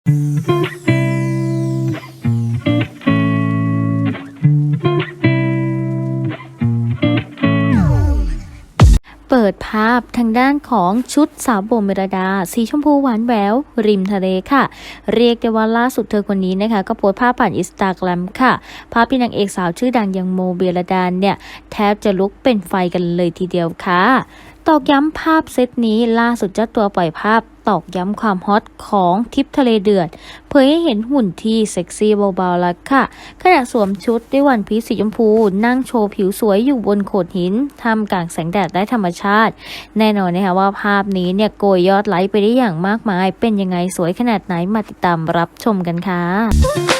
เปิดภาพทางด้านของชุดสาวโบเมรดา สีชมพูหวานแหวว ริมทะเลค่ะ เรียกได้ว่าล่าสุดเธอคนนี้นะคะ ก็โพสภาพผ่านอินสตาแกรมค่ะ ภาพที่นางเอกสาวชื่อดังอย่างโมเบรดาเนี่ย แทบจะลุกเป็นไฟกันเลยทีเดียวค่ะ ตอกย้ำภาพเซตนี้ล่าสุดเจ้าตัวปล่อยภาพตอกย้ำความฮอตของทิปทะเลเดือด เผยให้เห็นหุ่นที่เซ็กซี่เบาๆแล้วค่ะ ขณะสวมชุดด้วยวันพีชสีชมพู นั่งโชว์ผิวสวยอยู่บนโขดหินทำกลางแสงแดดได้ธรรมชาติ แน่นอนนะคะว่าภาพนี้เนี่ยโกยยอดไลค์ไปได้อย่างมากมาย เป็นยังไงสวยขนาดไหนมาติดตามรับชมกันค่ะ